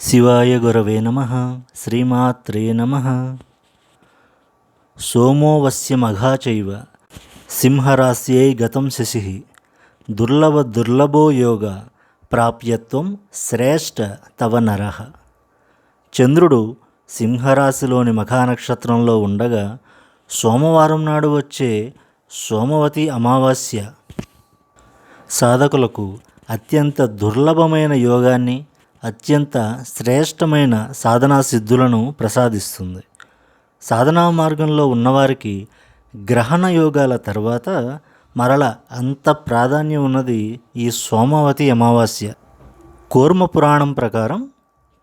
శివాయ గురవే నమ శ్రీమాత్రే నమ. సోమోవస్య మఘాచైవ సింహరాశ్యై గతం శశి. దుర్లభ దుర్లభో యోగ ప్రాప్యత్వం శ్రేష్ఠ తవ నరః. చంద్రుడు సింహరాశిలోని మఖానక్షత్రంలో ఉండగా సోమవారం నాడు వచ్చే సోమవతి అమావాస్య. సాధకులకు అత్యంత దుర్లభమైన యోగాన్ని అత్యంత శ్రేష్టమైన సాధనా సిద్ధులను ప్రసాదిస్తుంది. సాధనా మార్గంలో ఉన్నవారికి గ్రహణ యోగాల తర్వాత మరల అంత ప్రాధాన్యం ఉన్నది ఈ సోమవతి అమావాస్య. కూర్మ పురాణం ప్రకారం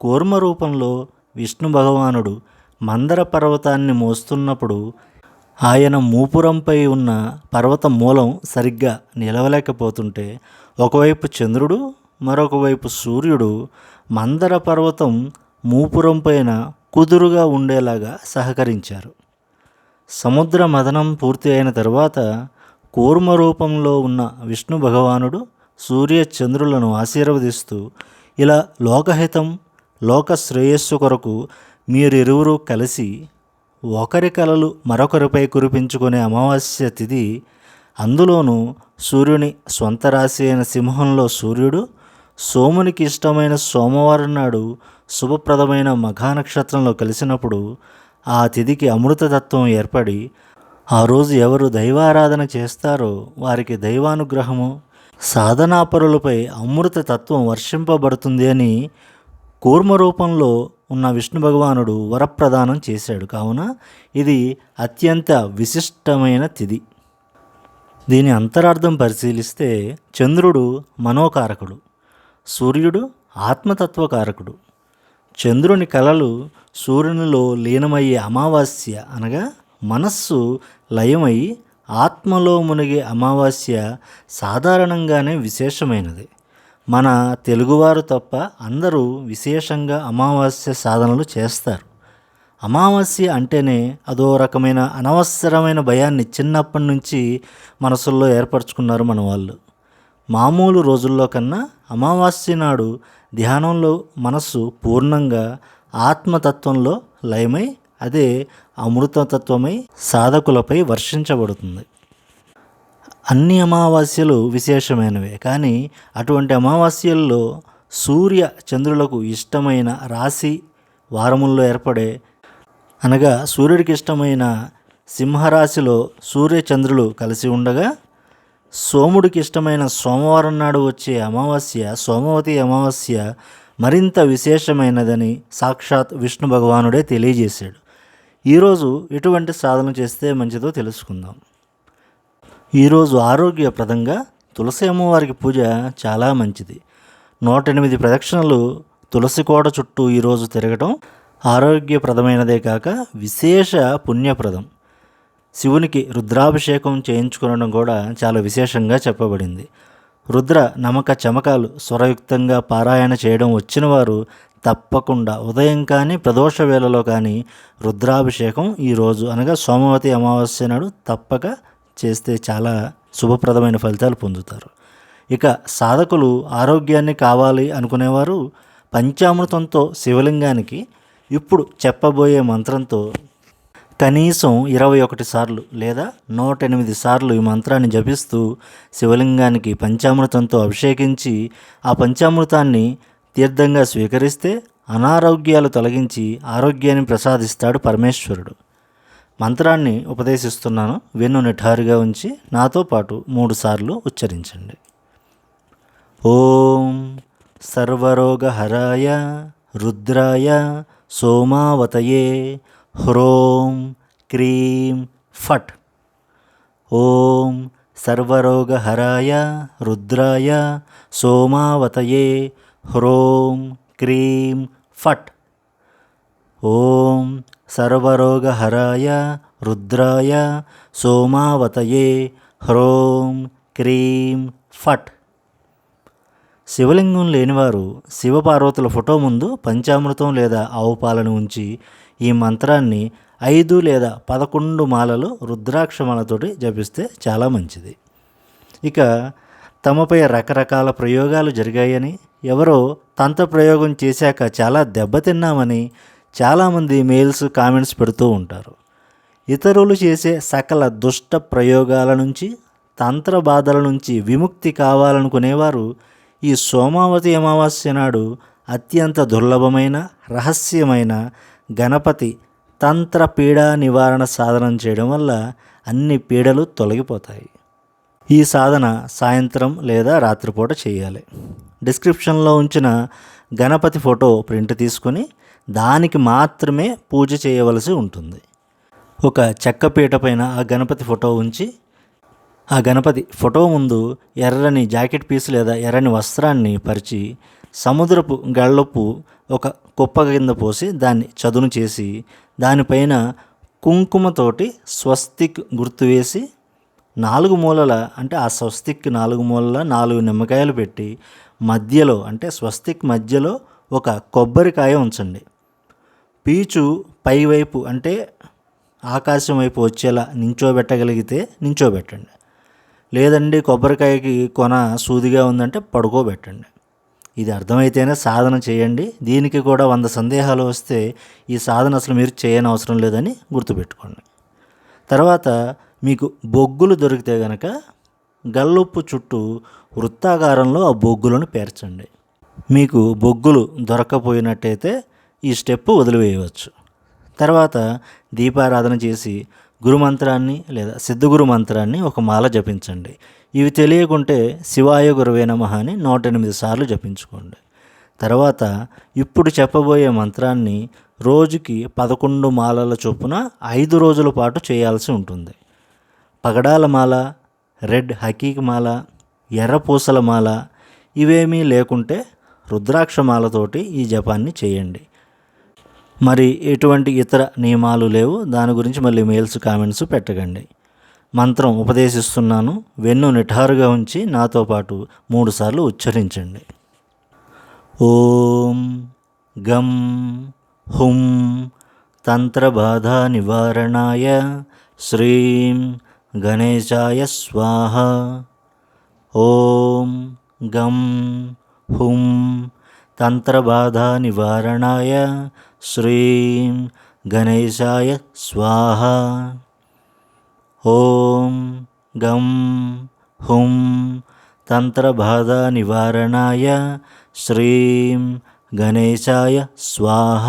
కూర్మ రూపంలో విష్ణు భగవానుడు మందర పర్వతాన్ని మోస్తున్నప్పుడు ఆయన మూపురంపై ఉన్న పర్వత మూలం సరిగ్గా నిలవలేకపోతుంటే ఒకవైపు చంద్రుడు మరొకవైపు సూర్యుడు మందర పర్వతం మూపురం పైన కుదురుగా ఉండేలాగా సహకరించారు. సముద్ర మదనం పూర్తి అయిన తర్వాత కూర్మ రూపంలో ఉన్న విష్ణు భగవానుడు సూర్య చంద్రులను ఆశీర్వదిస్తూ ఇలా లోకహితం లోక శ్రేయస్సు కొరకు మీరిరువురు కలిసి ఒకరి కలలు మరొకరిపై కురిపించుకునే అమావాస్య తిథి అందులోనూ సూర్యుని స్వంత రాశి అయిన సింహంలో సూర్యుడు సోమునికి ఇష్టమైన సోమవారం నాడు శుభప్రదమైన మఘానక్షత్రంలో కలిసినప్పుడు ఆ తిథికి అమృతతత్వం ఏర్పడి ఆ రోజు ఎవరు దైవారాధన చేస్తారో వారికి దైవానుగ్రహము సాధనాపరులపై అమృత తత్వం వర్షింపబడుతుంది అని కూర్మ రూపంలో ఉన్న విష్ణు భగవానుడు వరప్రదానం చేశాడు. కావున ఇది అత్యంత విశిష్టమైన తిథి. దీని అంతరార్థం పరిశీలిస్తే చంద్రుడు మనోకారకుడు. సూర్యుడు ఆత్మతత్వకారకుడు. చంద్రుని కళలు సూర్యునిలో లీనమయ్యే అమావాస్య అనగా మనస్సు లయమై ఆత్మలో మునిగే అమావాస్య సాధారణంగానే విశేషమైనది. మన తెలుగువారు తప్ప అందరూ విశేషంగా అమావాస్య సాధనలు చేస్తారు. అమావాస్య అంటేనే అదో రకమైన అనవసరమైన భయాన్ని చిన్నప్పటి నుంచి మనసుల్లో ఏర్పరచుకున్నారు మన వాళ్ళు మామూలు రోజుల్లో కన్నా అమావాస్య నాడు ధ్యానంలో మనస్సు పూర్ణంగా ఆత్మతత్వంలో లయమై అదే అమృతతత్వమై సాధకులపై వర్షించబడుతుంది. అన్ని అమావాస్యలు విశేషమైనవే కానీ అటువంటి అమావాస్యల్లో సూర్య చంద్రులకు ఇష్టమైన రాశి వారముల్లో ఏర్పడే అనగా సూర్యుడికి ఇష్టమైన సింహరాశిలో సూర్య చంద్రులు కలిసి ఉండగా సోముడికి ఇష్టమైన సోమవారం నాడు వచ్చే అమావాస్య సోమవతి అమావాస్య మరింత విశేషమైనదని సాక్షాత్ విష్ణు భగవానుడే తెలియజేశాడు. ఈరోజు ఎటువంటి సాధన చేస్తే మంచిదో తెలుసుకుందాం. ఈరోజు ఆరోగ్యప్రదంగా తులసి అమ్మవారికి పూజ చాలా మంచిది. నూట ఎనిమిది ప్రదక్షిణలు తులసి కోట చుట్టూ ఈరోజు తిరగటం ఆరోగ్యప్రదమైనదే కాక విశేష పుణ్యప్రదం. శివునికి రుద్రాభిషేకం చేయించుకోవడం కూడా చాలా విశేషంగా చెప్పబడింది. రుద్ర నమక చమకాలు స్వరయుక్తంగా పారాయణ చేయడం వచ్చిన వారు తప్పకుండా ఉదయం కానీ ప్రదోష వేళలో కానీ రుద్రాభిషేకం ఈరోజు అనగా సోమవతి అమావాస్య నాడు తప్పక చేస్తే చాలా శుభప్రదమైన ఫలితాలు పొందుతారు. ఇక సాధకులు ఆరోగ్యాన్ని కావాలి అనుకునేవారు పంచామృతంతో శివలింగానికి ఇప్పుడు చెప్పబోయే మంత్రంతో కనీసం ఇరవై ఒకటి సార్లు లేదా నూట ఎనిమిది సార్లు ఈ మంత్రాన్ని జపిస్తూ శివలింగానికి పంచామృతంతో అభిషేకించి ఆ పంచామృతాన్ని తీర్థంగా స్వీకరిస్తే అనారోగ్యాలు తొలగించి ఆరోగ్యాన్ని ప్రసాదిస్తాడు పరమేశ్వరుడు. మంత్రాన్ని ఉపదేశిస్తున్నాను వెన్ను నిఠారుగా ఉంచి నాతో పాటు మూడు సార్లు ఉచ్చరించండి. ఓం సర్వరోగహరాయ రుద్రాయ సోమావతయే హ్రోం క్రీం ఫట్. ఓం సర్వరోగహరాయ రుద్రాయ సోమావతయే హ్రోం క్రీం ఫట్. ఓం సర్వరోగహరాయ రుద్రాయ సోమావతయే హ్రోం క్రీం ఫట్. శివలింగం లేనివారు శివపార్వతుల ఫోటో ముందు పంచామృతం లేదా ఆవు పాలను ఉంచి ఈ మంత్రాన్ని ఐదు లేదా పదకొండు మాలలు రుద్రాక్షమాలతోటి జపిస్తే చాలా మంచిది. ఇక తమపై రకరకాల ప్రయోగాలు జరిగాయని ఎవరో తంత్ర ప్రయోగం చేశాక చాలా దెబ్బతిన్నామని చాలామంది మెయిల్స్ కామెంట్స్ పెడుతూ ఉంటారు. ఇతరులు చేసే సకల దుష్ట ప్రయోగాల నుంచి తంత్ర బాధల నుంచి విముక్తి కావాలనుకునేవారు ఈ సోమావతి అమావాస్య నాడు అత్యంత దుర్లభమైన రహస్యమైన గణపతి తంత్ర పీడా నివారణ సాధనం చేయడం వల్ల అన్ని పీడలు తొలగిపోతాయి. ఈ సాధన సాయంత్రం లేదా రాత్రిపూట చేయాలి. డిస్క్రిప్షన్లో ఉంచిన గణపతి ఫోటో ప్రింట్ తీసుకొని దానికి మాత్రమే పూజ చేయవలసి ఉంటుంది. ఒక చెక్క పీట పైన ఆ గణపతి ఫోటో ఉంచి ఆ గణపతి ఫోటో ముందు ఎర్రని జాకెట్ పీస్ లేదా ఎర్రని వస్త్రాన్ని పరిచి సముద్రపు గళ్ళొప్పు ఒక కుప్ప కింద పోసి దాన్ని చదును చేసి దానిపైన కుంకుమతోటి స్వస్తిక్ గుర్తు వేసి నాలుగు మూలల అంటే ఆ స్వస్తిక్ నాలుగు మూలల నాలుగు నిమ్మకాయలు పెట్టి మధ్యలో అంటే స్వస్తిక్ మధ్యలో ఒక కొబ్బరికాయ ఉంచండి. పీచు పైవైపు అంటే ఆకాశం వైపు వచ్చేలా నించోబెట్టగలిగితే నించోబెట్టండి. లేదండి కొబ్బరికాయకి కొన సూదిగా ఉందంటే పడుకోబెట్టండి. ఇది అర్థమైతేనే సాధన చేయండి. దీనికి కూడా వంద సందేహాలు వస్తే ఈ సాధన అసలు మీరు చేయని అవసరం లేదని గుర్తుపెట్టుకోండి. తర్వాత మీకు బొగ్గులు దొరికితే గనక గల్లుప్పు చుట్టూ వృత్తాకారంలో ఆ బొగ్గులను పేర్చండి. మీకు బొగ్గులు దొరకపోయినట్టయితే ఈ స్టెప్ వదిలివేయవచ్చు. తర్వాత దీపారాధన చేసి గురుమంత్రాన్ని లేదా సిద్ధగురు మంత్రాన్ని ఒక మాల జపించండి. ఇవి తెలియకుంటే శివాయ గురువే నమ అని నూట ఎనిమిది సార్లు జపించుకోండి. తర్వాత ఇప్పుడు చెప్పబోయే మంత్రాన్ని రోజుకి పదకొండు మాలల చొప్పున ఐదు రోజుల పాటు చేయాల్సి ఉంటుంది. పగడాల మాల రెడ్ హకీక్ మాల ఎర్ర పూసల మాల ఇవేమీ లేకుంటే రుద్రాక్ష మాలతోటి ఈ జపాన్ని చేయండి. మరి ఎటువంటి ఇతర నియమాలు లేవు. దాని గురించి మళ్ళీ మెయిల్స్ కామెంట్స్ పెట్టకండి. మంత్రం ఉపదేశిస్తున్నాను. వెన్ను నిఠారుగా ఉంచి నాతో పాటు మూడుసార్లు ఉచ్చరించండి. ఓం గం హుం తంత్రబాధ నివారణాయ శ్రీం గణేశాయ స్వాహ. ఓం గం హుం తంత్రబాధ నివారణాయ శ్రీం గణేశాయ స్వాహ. ఓం గం హుం తంత్రబాధ నివారణాయ శ్రీం గణేశాయ స్వాహ.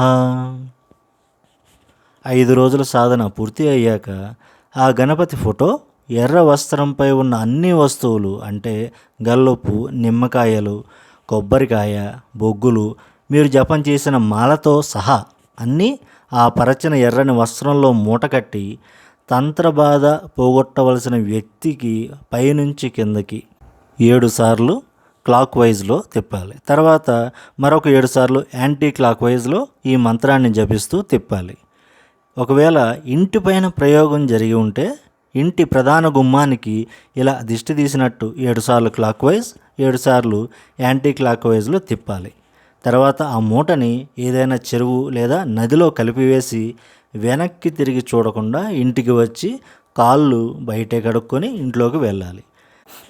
ఐదు రోజుల సాధన పూర్తి అయ్యాక ఆ గణపతి ఫోటో ఎర్ర వస్త్రంపై ఉన్న అన్ని వస్తువులు అంటే గల్లొప్పు నిమ్మకాయలు కొబ్బరికాయ బొగ్గులు మీరు జపం చేసిన మాలతో సహా అన్నీ ఆ పరచిన ఎర్రని వస్త్రంలో మూటకట్టి తంత్రబాధ పోగొట్టవలసిన వ్యక్తికి పైనుంచి కిందకి ఏడుసార్లు క్లాక్ వైజ్లో తిప్పాలి. తర్వాత మరొక ఏడుసార్లు యాంటీ క్లాక్ వైజ్లో ఈ మంత్రాన్ని జపిస్తూ తిప్పాలి. ఒకవేళ ఇంటిపైన ప్రయోగం జరిగి ఉంటే ఇంటి ప్రధాన గుమ్మానికి ఇలా దిష్టి తీసినట్టు ఏడుసార్లు క్లాక్ వైజ్ ఏడుసార్లు యాంటీ క్లాక్ వైజ్లో తిప్పాలి. తర్వాత ఆ మూటని ఏదైనా చెరువు లేదా నదిలో కలిపివేసి వెనక్కి తిరిగి చూడకుండా ఇంటికి వచ్చి కాళ్ళు బయటే కడుక్కొని ఇంట్లోకి వెళ్ళాలి.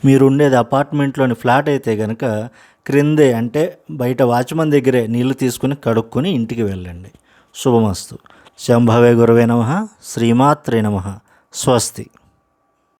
మీరు ఉండేది అపార్ట్మెంట్లోని ఫ్లాట్ అయితే కనుక క్రిందే అంటే బయట వాచ్మన్ దగ్గరే నీళ్ళు తీసుకుని కడుక్కొని ఇంటికి వెళ్ళండి. శుభమస్తు. శంభవే గురవే నమ. శ్రీమాత్రే నమ. స్వస్తి.